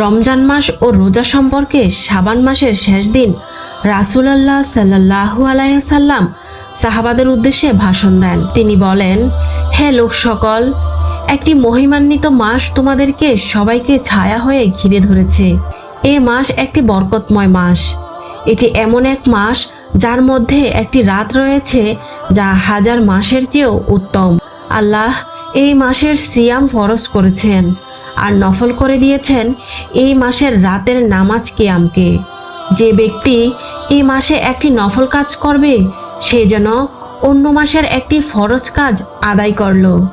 রমজান মাস ও রোজা সম্পর্কে শাবান মাসের শেষ দিন রাসুলাল্লাহ সাল্লাহু আলাইসাল্লাম সাহাবাদের উদ্দেশ্যে ভাষণ দেন। তিনি বলেন, হে লোক সকল, একটি মহিমান্বিত মাস তোমাদেরকে সবাইকে ছায়া হয়ে ঘিরে ধরেছে। এ মাস একটি বরকতময় মাস। এটি এমন এক মাস যার মধ্যে একটি রাত রয়েছে যা হাজার মাসের চেয়েও উত্তম। আল্লাহ এই মাসের সিয়াম ফরজ করেছেন। আর নফল করে দিয়েছেন এই মাসের রাতের নামাজ কিয়ামকে। যে ব্যক্তি এই মাসে একটি নফল কাজ করবে, সে যেন অন্য মাসের একটি ফরজ কাজ আদায় করল।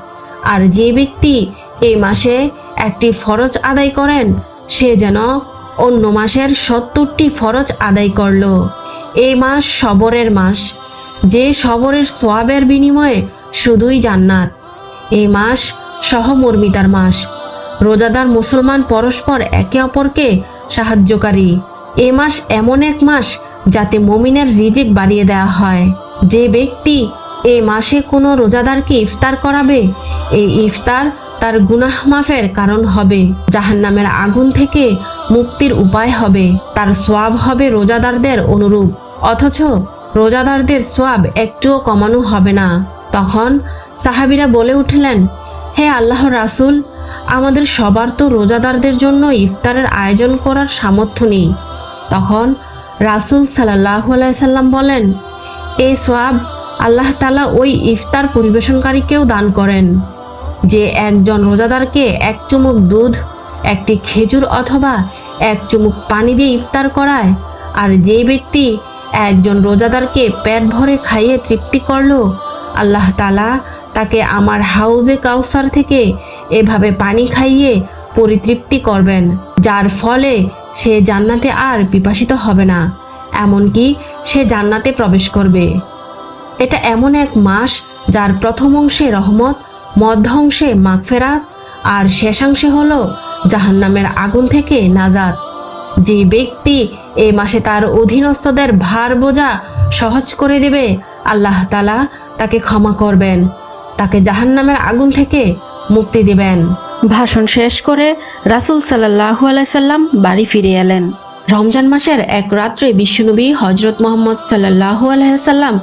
আর যে ব্যক্তি এই মাসে একটি ফরজ আদায় করেন, সে যেন অন্য মাসের সত্তরটি ফরজ আদায় করল। এই মাস সবরের মাস। যে সবরের সোয়াবের বিনিময়ে শুধুই জান্নাত। এই মাস সহমর্মিতার মাস। রোজাদার মুসলমান পরস্পর একে অপরকে সাহায্যকারী। এ মাস এমন এক মাস যাতে মমিনের রিজিক বাড়িয়ে দেওয়া হয়। যে ব্যক্তি এ মাসে কোনো রোজাদারকে ইফতার করাবে, এই ইফতার তার গুনাহ মাফের কারণ হবে। জাহান্নামের আগুন থেকে মুক্তির উপায় হবে। তার সোয়াব হবে রোজাদারদের অনুরূপ। অথচ রোজাদারদের সোয়াব একটুও কমানো হবে না। তখন সাহাবিরা বলে উঠলেন, হে আল্লাহ রাসূল আমাদের সবার তো রোজাদারদের জন্য ইফতারের আয়োজন করার সামর্থ্য নেই। তখন রাসূল সাল্লাহ সাল্লাম বলেন এই সোয়াব, আল্লাহ তালা ওই ইফতার পরিবেশনকারীকেও দান করেন, যে একজন রোজাদারকে এক চুমুক দুধ, একটি খেজুর অথবা এক চুমুক পানি দিয়ে ইফতার করায়, আর যে ব্যক্তি একজন রোজাদারকে পেট ভরে খাইয়ে তৃপ্তি করল, আল্লাহ তালা তাকে আমার হাউজে কাউসার থেকে এভাবে পানি খাইয়ে পরিতৃপ্তি করবেন, যার ফলে সে জান্নাতে আর পিপাসিত হবে না, এমনকি সে জান্নাতে প্রবেশ করবে। এটা এমন এক মাস যার প্রথম অংশে রহমত, মধ্য অংশে মাগফেরাত, আর শেষাংশে হলো জাহান্নামের আগুন থেকে নাজাত। যে ব্যক্তি এই মাসে তার অধীনস্থদের ভার বোঝা সহজ করে দেবে, আল্লাহ তালা তাকে ক্ষমা করবেন। তাকে জাহান্নামের আগুন থেকে মুক্তি দিবেন। ভাষণ শেষ করে রাসুল সাল্লাহু আলাইসাল্লাম বাড়ি ফিরে এলেন। রমজান মাসের এক রাত্রে বিশ্বনবী হজরত মোহাম্মদ সাল্লাহু আলাইসাল্লাম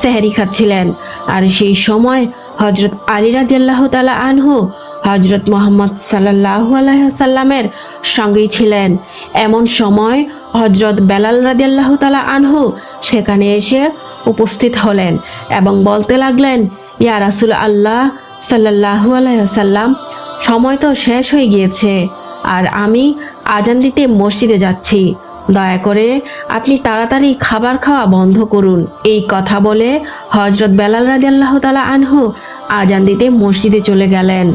সেহারি খাচ্ছিলেন। আর সেই সময় হজরত আলী রাজিয়াল্লাহ তালা আনহু হজরত মোহাম্মদ সাল্লাহু আলাইসাল্লামের সঙ্গেই ছিলেন। এমন সময় হজরত বেলাল রাদিয়াল্লাহ তালা আনহু সেখানে এসে উপস্থিত হলেন এবং বলতে লাগলেন ইয়া রাসুল আল্লাহ সাল্লাহু আলাইসাল্লাম সময় তো শেষ হয়ে গিয়েছে, আর আমি আজান দিতে মসজিদে যাচ্ছি। দয়া করে আপনি তাড়াতাড়ি খাবার খাওয়া বন্ধ করুন। এই কথা বলে হজরত বেলাল রাজি আল্লাহ তালা আনহু আজান দিতে মসজিদে চলে গেলেন।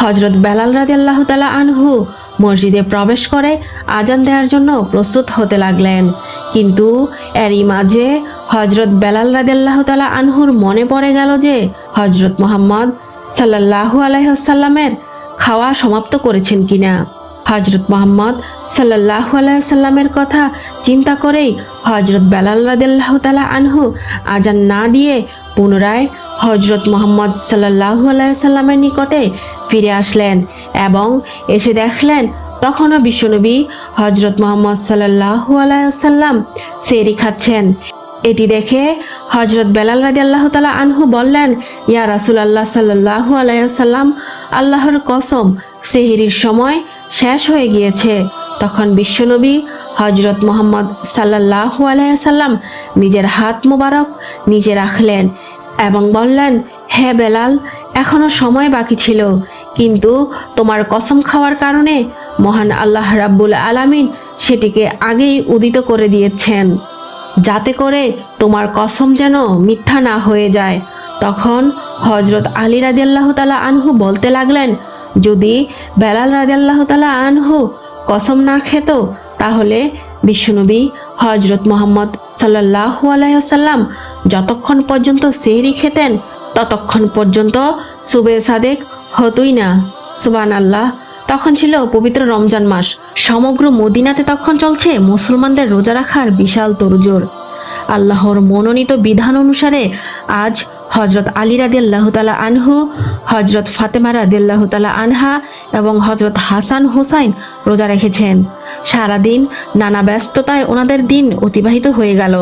হজরত বেলাল রাজি আল্লাহ তালা আনহু মসজিদে প্রবেশ করে আজান দেওয়ার জন্য প্রস্তুত হতে লাগলেন। কিন্তু এরই মাঝে হজরত বেলাল রাজি আল্লাহ তালা আনহুর মনে পড়ে গেল যে হজরত মোহাম্মদ সাল্লাহু আলাইসাল্লামের খাওয়া সমাপ্ত করেছেন কিনা। হজরত মোহাম্মদ সাল্লাহু আলাইসাল্লামের কথা চিন্তা করেই হজরত বেলাল রাদিল্লাহ তালা আনহু আজান না দিয়ে পুনরায় হজরত মোহাম্মদ সাল্লাহু আলাইসাল্লামের নিকটে ফিরে আসলেন এবং এসে দেখলেন তখনও বিশ্বনবী হজরত মোহাম্মদ সাল্লাহু আলাইসাল্লাম সেরি খাচ্ছেন। এটি দেখে হজরত বেলাল রাজি আল্লাহ তালা আনহু বললেন, ইয়া রাসুল আল্লাহ সাল্লাহু আলাইসাল্লাম আল্লাহর কসম, সেহিরির সময় শেষ হয়ে গিয়েছে। তখন বিশ্বনবী হজরত মোহাম্মদ সাল্লাহু আলাইসাল্লাম নিজের হাত মোবারক নিজে রাখলেন এবং বললেন, হে বেলাল, এখনও সময় বাকি ছিল, কিন্তু তোমার কসম খাওয়ার কারণে মহান আল্লাহ রাব্বুল আলামিন সেটিকে আগেই উদিত করে দিয়েছেন। যাতে করে তোমার কসম যেন মিথ্যা না হয়ে যায়। তখন হজরত আলী রাজিয়াল্লাহ তালা আনহু বলতে লাগলেন, যদি বেলাল রাজিয়াল্লাহ তালা আনহু কসম না খেত, তাহলে বিশ্বনবী হজরত মোহাম্মদ সাল্লাহু আলাইসাল্লাম যতক্ষণ পর্যন্ত সেহরি খেতেন, ততক্ষণ পর্যন্ত সুবে সাদেক হতোই না। সুবান আল্লাহ তখন ছিল পবিত্র রমজান মাস। সমগ্র মদিনাতে তখন চলছে মুসলমানদের রোজা রাখার বিশাল তোড়জোড়। আল্লাহর মনোনীত বিধান অনুসারে আজ হজরত আলী রাদিয়াল্লাহ তালা আনহু হজরত ফাতেমা রাদিয়াল্লাহ তালা আনহা এবং হজরত হাসান হোসাইন রোজা রেখেছেন। সারাদিন নানা ব্যস্ততায় ওনাদের দিন অতিবাহিত হয়ে গেল।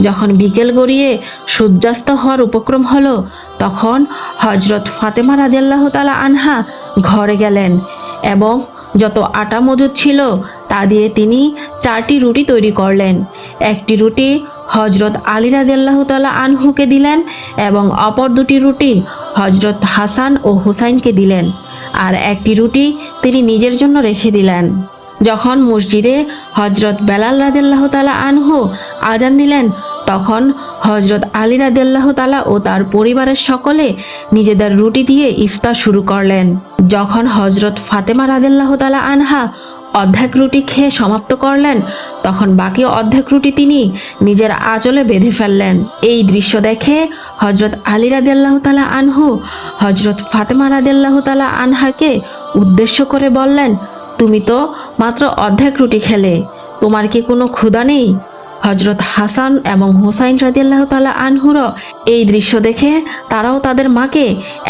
যখন বিকেল গড়িয়ে সূর্যাস্ত হওয়ার উপক্রম হলো, তখন হজরত ফাতেমা রাদিয়াল্লাহ তালা আনহা ঘরে গেলেন। এবং যত আটা মজুদ ছিল, তা দিয়ে তিনি চারটি রুটি তৈরি করলেন। একটি রুটি হজরত আলী রাদিয়াল্লাহু তাআলা আনহুকে দিলেন এবং অপর দুটি রুটি হজরত হাসান ও হুসাইনকে দিলেন। আর একটি রুটি তিনি নিজের জন্য রেখে দিলেন। যখন মসজিদে হজরত বেলাল রাদিয়াল্লাহু তাআলা আনহু আজান দিলেন তখন হজরত আলী রাদিয়াল্লাহু তাআলা ও তার পরিবারের সকলে নিজেদের রুটি দিয়ে ইফতার শুরু করলেন। যখন হজরত ফাতেমা রাদিয়াল্লাহু তাআলা আনহা অর্ধেক রুটি খেয়ে সমাপ্ত করলেন, তখন বাকি অর্ধেক রুটি তিনি নিজের আঁচলে বেঁধে ফেললেন। এই দৃশ্য দেখে হজরত আলী রাদিয়াল্লাহু তাআলা আনহু হজরত ফাতেমা রাদিয়াল্লাহু তাআলা আনহাকে উদ্দেশ্য করে বললেন, তুমি তো মাত্র অর্ধেক রুটি খেলে, তোমার কি কোনো ক্ষুধা নেই? হজরত হাসান এবং হুসাইন রাদিয়াল্লাহ তালা আনহুরও এই দৃশ্য দেখে তারাও তাদের মাকে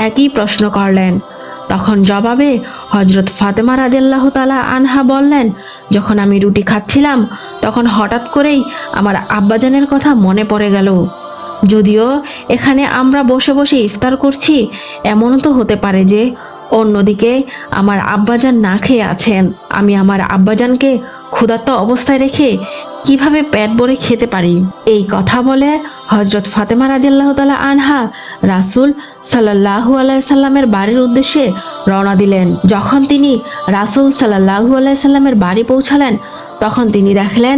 একই প্রশ্ন করলেন। তখন জবাবে হজরত ফাতেমা রাদিয়াল্লাহ তালা আনহা বললেন, যখন আমি রুটি খাচ্ছিলাম, তখন হঠাৎ করেই আমার আব্বাজানের কথা মনে পড়ে গেল। যদিও এখানে আমরা বসে বসে ইফতার করছি এমনও তো হতে পারে যে অন্যদিকে আমার আব্বাজান না খেয়ে আছেন। আমি আমার আব্বাজানকে ক্ষুধার্ত অবস্থায় রেখে কীভাবে পেট ভরে খেতে পারি? এই কথা বলে হজরত ফাতেমা রাদিয়াল্লাহ তালা আনহা রাসুল সাল্লাহু আলাইসাল্লামের বাড়ির উদ্দেশ্যে রওনা দিলেন। যখন তিনি রাসুল সাল্লাহু আলাইসাল্লামের বাড়ি পৌঁছালেন, তখন তিনি দেখলেন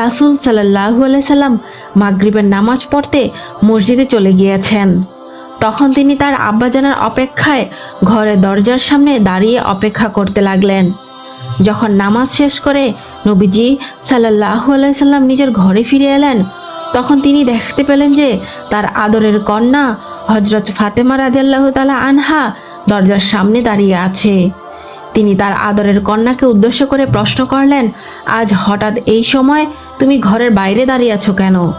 রাসুল সাল্লাহু আলাইসাল্লাম মাগরিবের নামাজ পড়তে মসজিদে চলে গিয়েছেন। তখন তিনি তার আব্বাজানের অপেক্ষায় ঘরের দরজার সামনে দাঁড়িয়ে অপেক্ষা করতে লাগলেন। যখন নামাজ শেষ করে নবীজি সাল্লাহ আলাইসাল্লাম নিজের ঘরে ফিরে এলেন। তখন তিনি দেখতে পেলেন যে তার আদরের কন্যা হজরত ফাতেমা রাদিয়াল্লাহ তালা আনহা দরজার সামনে দাঁড়িয়ে আছে। তিনি তার আদরের কন্যাকে উদ্দেশ্য করে প্রশ্ন করলেন, আজ হঠাৎ এই সময় তুমি ঘরের বাইরে দাঁড়িয়ে আছো কেন?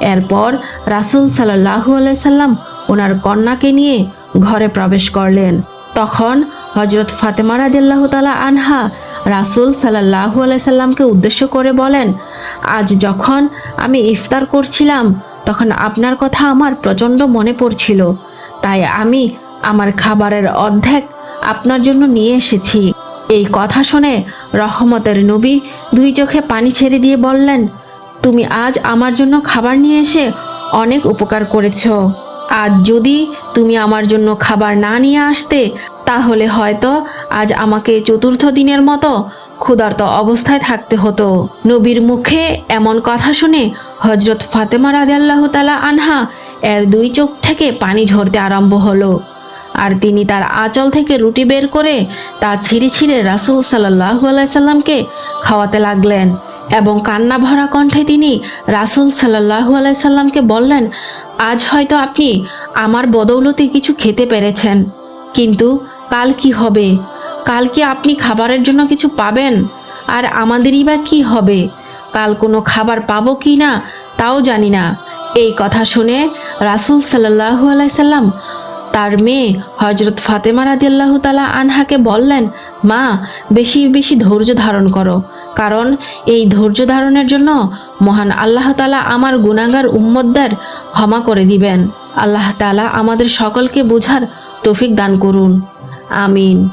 এরপর রাসুল সাল্লাহু আলাইসাল্লাম ওনার কন্যাকে নিয়ে ঘরে প্রবেশ করলেন। তখন হজরত ফাতেমা রাদিয়াল্লাহ তালা আনহা রাসুল সাল্লাহু আলাইসাল্লামকে উদ্দেশ্য করে বলেন, আজ যখন আমি ইফতার করছিলাম, তখন আপনার কথা আমার প্রচণ্ড মনে পড়ছিল। তাই আমি আমার খাবারের অর্ধেক আপনার জন্য নিয়ে এসেছি। এই কথা শুনে রহমতের নবী দুই চোখে পানি ছেড়ে দিয়ে বললেন, তুমি আজ আমার জন্য খাবার নিয়ে এসে অনেক উপকার করেছ। আর যদি তুমি আমার জন্য খাবার না নিয়ে আসতে, তাহলে হয়তো আজ আমাকে চতুর্থ দিনের মতো ক্ষুধার্ত অবস্থায় থাকতে হতো। নবীর মুখে এমন কথা শুনে হজরত ফাতেমা রাদিয়াল্লাহ তালা আনহা এর দুই চোখ থেকে পানি ঝরতে আরম্ভ হলো। আর তিনি তার আঁচল থেকে রুটি বের করে তা ছিঁড়ে ছিঁড়ে রাসুল সাল্লাহু আলাইসাল্লামকে খাওয়াতে লাগলেন এবং কান্না ভরা কণ্ঠে তিনি রাসুল সাল্লাহু আলাইসাল্লামকে বললেন, আজ হয়তো আপনি আমার বদৌলতে কিছু খেতে পেরেছেন, কিন্তু কাল কি হবে? কাল কি আপনি খাবারের জন্য কিছু পাবেন? আর আমাদেরই বা কি হবে? কাল কোনো খাবার পাবো কি না, তাও জানি না। এই কথা শুনে রাসুল সাল্লাহু আলাইসাল্লাম তার মেয়ে হজরত ফাতেমা রাদিয়াল্লাহ তালা আনহাকে বললেন, মা, বেশি বেশি ধৈর্য ধারণ করো। কারণ এই ধৈর্য ধারণের জন্য মহান আল্লাহ তালা আমার গুণাগার উম্মতদের ক্ষমা করে দিবেন। আল্লাহ তালা আমাদের সকলকে বোঝার তৌফিক দান করুন। আমিন।